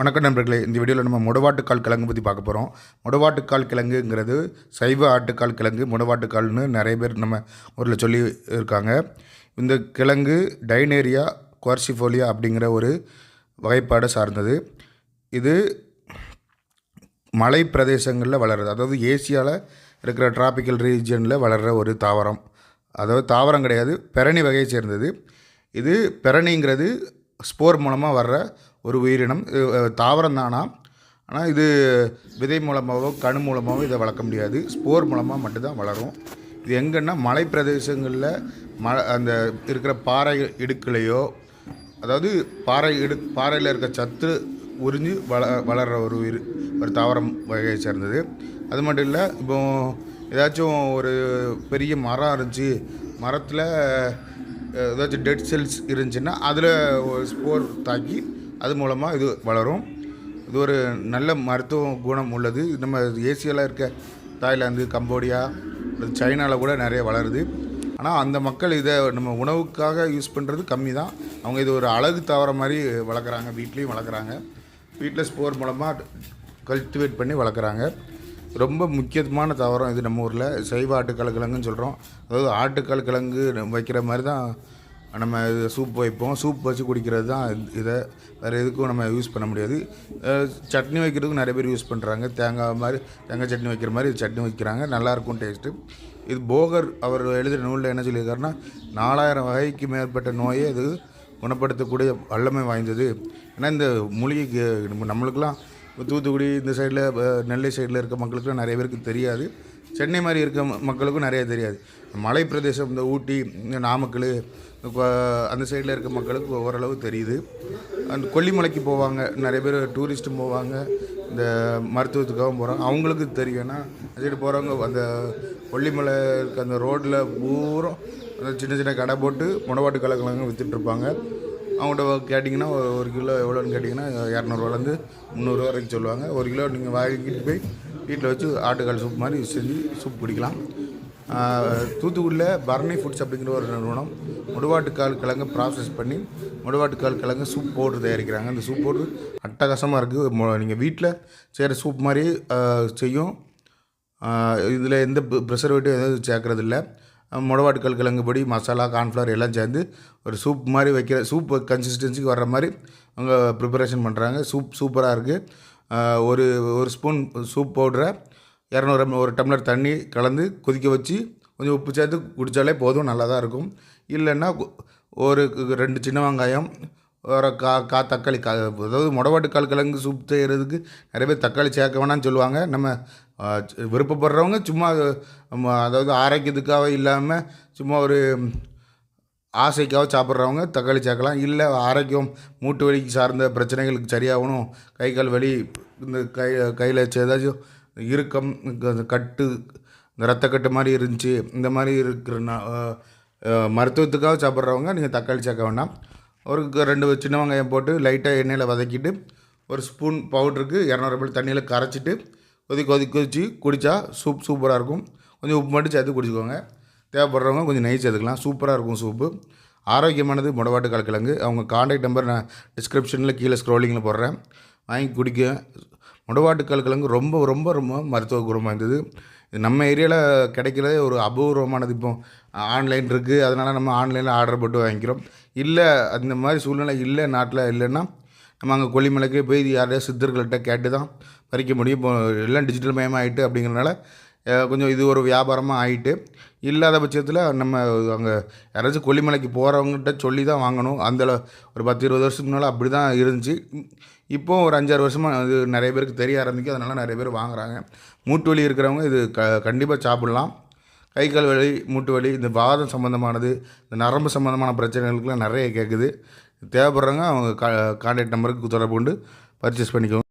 வணக்கம் நண்பர்களே. இந்த வீடியோவில் நம்ம முடவாட்டுக்கால் கிழங்கு பற்றி பார்க்க போகிறோம் முடவாட்டுக்கால் கிழங்குங்கிறது சைவ ஆட்டுக்கால் கிழங்கு முடவாட்டுக்கால்னு நிறைய பேர் நம்ம ஊரில் சொல்லி இருக்காங்க. இந்த கிழங்கு டைனேரியா குவார்சிஃபோலியா அப்படிங்கிற ஒரு வகைப்பாடை சார்ந்தது. இது மலை பிரதேசங்களில் வளருது. அதாவது ஏசியாவில் இருக்கிற டிராபிக்கல் ரீஜனில் வளர்கிற ஒரு தாவரம். அதாவது தாவரம் கிடையாது பெரணி வகையை சேர்ந்தது. இது பெரணிங்கிறது ஸ்போர் மூலமாக வர்ற ஒரு உயிரினம். இது, தாவரம் தானா ஆனால் இது விதை மூலமாகவோ கணு மூலமாகவோ இதை வளர்க்க முடியாது. ஸ்போர் மூலமாக மட்டும்தான் வளரும். இது எங்கன்னா மலை பிரதேசங்களில் ம அந்த இருக்கிற பாறை இடுக்கலையோ அதாவது பாறை இடு பாறையில் இருக்க சத்து உறிஞ்சு வள வளர்கிற ஒரு உயிர் ஒரு தாவரம் வகையை சேர்ந்தது. அது மட்டும் இல்லை இப்போ ஏதாச்சும் ஒரு பெரிய மரம் இருந்துச்சு மரத்தில் ஏதாச்சும் டெட் செல்ஸ் இருந்துச்சுன்னா அதில் ஒரு ஸ்போர் தாக்கி அது மூலமாக இது வளரும். இது ஒரு நல்ல மருத்துவ குணம் உள்ளது. நம்ம ஏசியாவில் இருக்க தாய்லாந்து கம்போடியா சைனாவில் கூட நிறைய வளருது. ஆனால் அந்த மக்கள் இதை நம்ம உணவுக்காக யூஸ் பண்ணுறது கம்மி தான். அவங்க இது ஒரு அழகு தவற மாதிரி வளர்க்குறாங்க. வீட்லேயும் வளர்க்குறாங்க. வீட்டில் ஸ்போர் மூலமாக கல்டிவேட் பண்ணி வளர்க்குறாங்க. ரொம்ப முக்கியமான தவறம் இது நம்ம ஊரில். சைவ ஆட்டுக்கால் கிழங்குன்னு சொல்கிறோம் அதாவது ஆட்டுக்கால் கிழங்கு நம்ம வைக்கிற மாதிரி தான் நம்ம இது சூப் வைப்போம். சூப் வச்சு குடிக்கிறது தான் இதை. வேறு எதுக்கும் நம்ம யூஸ் பண்ண முடியாது. சட்னி வைக்கிறதுக்கும் நிறைய பேர் யூஸ் பண்ணுறாங்க தேங்காய் மாதிரி தேங்காய் சட்னி வைக்கிற மாதிரி சட்னி வைக்கிறாங்க. நல்லாயிருக்கும் டேஸ்ட்டு இது போகர் அவர் எழுதுகிற நூலில் என்ன சொல்லியிருக்காருன்னா நாலாயிரம் வகைக்கு மேற்பட்ட நோயை இது குணப்படுத்தக்கூடிய வல்லமை வாய்ந்தது. ஏன்னா இந்த மூலிகைக்கு நம்ம நம்மளுக்கெல்லாம் தூத்துக்குடி இந்த சைடில் நெல்லை சைடில் இருக்க மக்களுக்குலாம் நிறைய பேருக்கு தெரியாது. சென்னை மாதிரி இருக்க மக்களுக்கும் நிறைய தெரியாது. மலை பிரதேசம் இந்த ஊட்டி இந்த நாமக்கல் அந்த சைடில் இருக்க மக்களுக்கு ஓரளவு தெரியுது. அந்த கொல்லிமலைக்கு போவாங்க. நிறைய பேர் டூரிஸ்ட்டும் போவாங்க. இந்த மருத்துவத்துக்காகவும் போகிறாங்க அவங்களுக்கு தெரியும். ஏன்னா சைடு போகிறவங்க அந்த கொல்லிமலை இருக்க அந்த ரோட்டில் பூரம் அந்த சின்ன சின்ன கடை போட்டு முடவாட்டு கலக்கலங்க விற்றுட்ருப்பாங்க அவங்கள்ட்ட கேட்டிங்கன்னா ஒரு ஒரு கிலோ எவ்வளோன்னு கேட்டிங்கன்னா இரநூறுவாலேருந்து முந்நூறுரூவா வரைக்கும் சொல்லுவாங்க. ஒரு கிலோ நீங்கள் வாங்கிட்டு போய் வீட்டில் வச்சு ஆட்டுக்கால் சூப் மாதிரி செஞ்சு சூப் குடிக்கலாம். தூத்துக்குடியில் பரணி ஃபுட்ஸ் அப்படிங்கிற ஒரு நிறுவனம் முடுவாட்டுக்கால் கிழங்கு ப்ராசஸ் பண்ணி முடுவாட்டுக்கால் கிழங்கு சூப் போட்டு தயாரிக்கிறாங்க. அந்த சூப் போட்டு அட்டகாசமாக இருக்குது நீங்கள் வீட்டில் செய்கிற சூப் மாதிரி செய்யும். இதில் எந்த ப்ரிசர்வேட்டிவ் எதுவும் சேர்க்கறது இல்லை. முடவாட்டுக்கல் கிழங்கு பொடி மசாலா கார்ன்ஃப்ளவர் எல்லாம் சேர்ந்து ஒரு சூப் மாதிரி வைக்கிற சூப் கன்சிஸ்டன்சிக்கு வர்ற மாதிரி அவங்க ப்ரிப்பரேஷன் பண்ணுறாங்க சூப் சூப்பராக இருக்குது ஒரு ஒரு ஸ்பூன் சூப் பவுடரை இரநூறு ஒரு டம்ளர் தண்ணி கலந்து கொதிக்க வச்சு கொஞ்சம் உப்பு சேர்த்து குடித்தாலே போதும் நல்லா தான் இருக்கும். இல்லைன்னா ஒரு ரெண்டு சின்ன வெங்காயம் ஒரு கா கா தக்காளி கா அதாவது முடவாட்டுக்கால் கிழங்கு சூப் செய்கிறதுக்கு நிறைய பேர் தக்காளி சேர்க்க வேணாம்னு சொல்லுவாங்க. நம்ம விருப்பப்படுறவங்க சும்மா அதாவது ஆரோக்கியத்துக்காக இல்லாமல் சும்மா ஒரு ஆசைக்காக சாப்பிட்றவங்க தக்காளி சேர்க்கலாம். இல்லை ஆரோக்கியம் மூட்டு வலிக்கு சார்ந்த பிரச்சனைகளுக்கு சரியாகணும். கை கால் வலி இந்த கை கையில் ஏதாச்சும் இறுக்கம் கட்டு இந்த ரத்தக்கட்டு மாதிரி இருந்துச்சு இந்த மாதிரி இருக்கிற மருத்துவத்துக்காக சாப்பிட்றவங்க நீங்கள் தக்காளி சேர்க்க வேண்டாம். ஒரு ரெண்டு சின்ன வெங்காயம் போட்டு லைட்டாக எண்ணெயில் வதக்கிட்டு ஒரு ஸ்பூன் பவுடருக்கு இரநூறு மில் தண்ணியில் கரைச்சிட்டு கொதி கொதி கொதிச்சு குடித்தா சூப் சூப்பராக இருக்கும். கொஞ்சம் உப்பு மட்டும் சேர்த்து குடிச்சுக்கோங்க. தேவைப்படுறவங்க கொஞ்சம் நெய் சேர்த்துக்கலாம். சூப்பராக இருக்கும் சூப்பு. ஆரோக்கியமானது முடவாட்டு கிழங்கு அவங்க காண்டாக்ட் நம்பர் நான் டிஸ்கிரிப்ஷனில் கீழே ஸ்க்ரோலிங்கில் போடுறேன். வாங்கி குடிக்க முடவாட்டு கிழங்கு ரொம்ப ரொம்ப ரொம்ப மருத்துவ குணம் வாய்ந்தது. நம்ம ஏரியாவில் கிடைக்கிறதே ஒரு அபூர்வமானது. இப்போ ஆன்லைன் இருக்குது அதனால் நம்ம ஆன்லைனில் ஆர்டர் போட்டு வாங்கிக்கிறோம். இல்லை அந்த மாதிரி சூழ்நிலை இல்லை நாட்டில் இல்லைன்னா நம்ம அங்கே கொல்லிமலைக்கே போய் யாரையா சித்தர்கள்ட்ட கேட்டு தான் பறிக்க முடியும். இப்போ எல்லாம் டிஜிட்டல் மயமாகிட்டு அப்படிங்கிறனால கொஞ்சம் இது ஒரு வியாபாரமாக ஆகிட்டு இல்லாத பட்சத்தில் நம்ம அங்கே யாராச்சும் கொல்லிமலைக்கு போகிறவங்ககிட்ட சொல்லி தான் வாங்கணும். அந்த ஒரு பத்து இருபது வருஷத்துக்கு முன்னால் அப்படி தான் இருந்துச்சு. இப்போ ஒரு அஞ்சாறு வருஷமாக இது நிறைய பேருக்கு தெரிய ஆரம்பிக்கும் அதனால் நிறைய பேர் வாங்குறாங்க. மூட்டு வலி இருக்கிறவங்க இது க கண்டிப்பாக சாப்பிட்லாம். கை கால் வலி மூட்டு வலி இந்த வாதம் சம்மந்தமானது இந்த நரம்பு சம்மந்தமான பிரச்சனைகளுக்குலாம் நிறைய கேட்குது தேவைப்படுறவங்க அவங்க கா கான்டாக்ட் நம்பருக்கு தொடர்பு கொண்டு பர்ச்சேஸ் பண்ணிக்கோங்க.